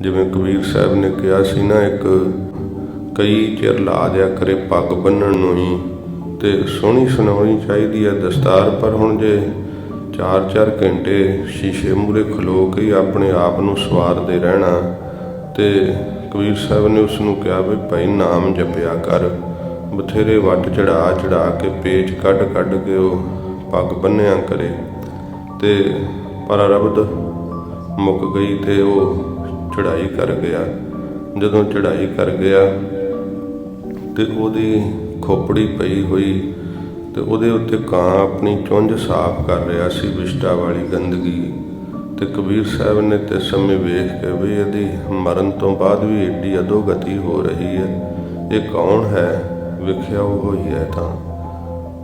ਜਿਵੇਂ ਕਬੀਰ ਸਾਹਿਬ ਨੇ ਕਿਹਾ ਸੀ ਨਾ, ਇੱਕ ਕਈ ਚਿਰ ਲਾ ਦਿਆ ਕਰੇ ਪੱਗ ਬੰਨਣ ਨੂੰ ਹੀ, ਤੇ ਸੋਹਣੀ ਸੁਣਾਉਣੀ ਚਾਹੀਦੀ ਹੈ ਦਸਤਾਰ, ਪਰ ਹੁਣ ਜੇ 4-4 ਘੰਟੇ ਸ਼ੀਸ਼ੇ ਮੂਰੇ ਖਲੋ ਕੇ ਆਪਣੇ ਆਪ ਨੂੰ ਸਵਾਰਦੇ ਰਹਿਣਾ, ਤੇ ਕਬੀਰ ਸਾਹਿਬ ਨੇ ਉਸ ਨੂੰ ਕਿਹਾ ਵੀ ਭਾਈ ਨਾਮ ਜਪਿਆ ਕਰ, ਬਥੇਰੇ ਵੱਟ ਚੜਾ ਚੜਾ ਕੇ ਪੇਚ ਕੱਢ ਕੱਢ ਕੇ ਉਹ ਪੱਗ ਬੰਨਿਆ ਕਰੇ, ਤੇ ਪਰ ਰਬਦ ਮੁੱਕ ਗਈ ਤੇ ਉਹ ਚੜਾਈ ਕਰ ਗਿਆ। ਜਦੋਂ ਚੜਾਈ ਕਰ ਗਿਆ ਤੇ ਉਹਦੀ ਖੋਪੜੀ ਪਈ ਹੋਈ ਤੇ ਉਹਦੇ ਉੱਤੇ ਕਾਂ ਆਪਣੀ ਚੁੰਝ ਸਾਫ਼ ਕਰ ਰਿਹਾ ਸੀ ਵਿਸ਼ਟਾ ਵਾਲੀ ਗੰਦਗੀ। ਤੇ ਕਬੀਰ ਸਾਹਿਬ ਨੇ ਤੇ ਸਮੇਂ ਵੇਖ ਕੇ ਵੀ ਇਹਦੀ ਮਰਨ ਤੋਂ ਬਾਅਦ ਵੀ ਏਡੀ ਅਦੋਗਤੀ ਹੋ ਰਹੀ ਹੈ। ਇਹ ਕੌਣ ਹੈ? ਵੇਖਿਆ ਉਹ ਹੀ ਹੈ ਤਾਂ।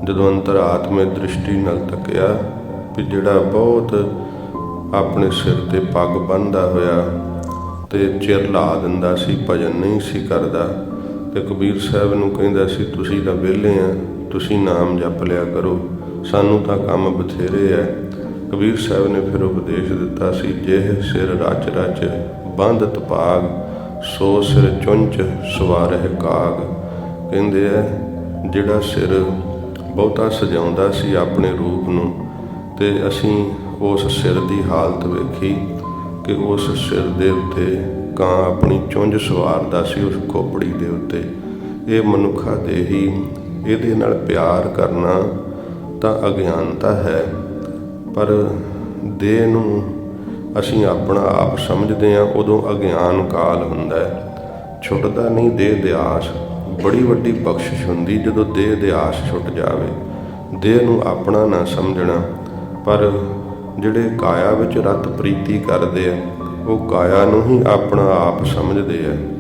ਜਦੋਂ ਅੰਤਰਾਤਮੇ ਦ੍ਰਿਸ਼ਟੀ ਨਾਲ ਤੱਕਿਆ ਵੀ ਜਿਹੜਾ ਬਹੁਤ ਆਪਣੇ ਸਿਰ ਤੇ ਪੱਗ ਬੰਨਦਾ ਹੋਇਆ ਤੇ ਚਿਰ ਲਾ ਦਿੰਦਾ ਸੀ, ਭਜਨ ਨਹੀਂ ਸੀ ਕਰਦਾ। ਤੇ ਕਬੀਰ ਸਾਹਿਬ ਨੂੰ ਕਹਿੰਦਾ ਸੀ, ਤੁਸੀਂ ਤਾਂ ਵਿਹਲੇ ਆ, ਤੁਸੀਂ ਨਾਮ ਜਪ ਲਿਆ ਕਰੋ, ਸਾਨੂੰ ਤਾਂ ਕੰਮ ਬਥੇਰੇ ਐ ਕਬੀਰ ਸਾਹਿਬ ਨੇ ਫਿਰ ਉਪਦੇਸ਼ ਦਿੱਤਾ ਸੀ ਜਿਹ ਸਿਰ ਰਚ ਰਚ ਬੰਦ ਤਪਾਗ, ਸੋ ਸਿਰ ਚੁੰਚ ਸਵਾਰਹਿ ਕਾਗ। ਕਹਿੰਦੇ ਐ ਜਿਹੜਾ ਸਿਰ ਬਹੁਤਾ ਸਜਾਉਂਦਾ ਸੀ ਆਪਣੇ ਰੂਪ ਨੂੰ, ਤੇ ਅਸੀਂ ਉਸ ਸਿਰ ਦੀ ਹਾਲਤ ਵੇਖੀ ਕਿ ਉਸ ਸਿਰ ਦੇ ਉੱਤੇ ਕਾਂ ਆਪਣੀ ਚੁੰਝ ਸਵਾਰਦਾ ਸੀ ਉਸ ਖੋਪੜੀ ਦੇ ਉੱਤੇ। ਇਹ ਮਨੁੱਖਾ ਦੇ ਹੀ। ਇਹਦੇ ਨਾਲ ਪਿਆਰ ਕਰਨਾ ਤਾਂ ਅਗਿਆਨਤਾ ਹੈ। ਪਰ ਦੇਹ ਨੂੰ ਅਸੀਂ ਆਪਣਾ ਆਪ ਸਮਝਦੇ ਹਾਂ, ਉਦੋਂ ਅਗਿਆਨ ਕਾਲ ਹੁੰਦਾ ਹੈ। ਛੁੱਟਦਾ ਨਹੀਂ ਦੇਹ ਦੇ ਆਸ। ਬੜੀ ਵੱਡੀ ਬਖਸ਼ਿਸ਼ ਹੁੰਦੀ ਜਦੋਂ ਦੇਹ ਦੇ ਛੁੱਟ ਜਾਵੇ। ਦੇਹ ਨੂੰ ਆਪਣਾ ਨਾ ਸਮਝਣਾ। ਪਰ ਜਿਹੜੇ ਕਾਇਆ ਵਿੱਚ ਰਤ ਪ੍ਰੀਤੀ ਕਰਦੇ ਆ, ਉਹ ਕਾਇਆ ਨੂੰ ਹੀ ਆਪਣਾ ਆਪ ਸਮਝਦੇ ਆ।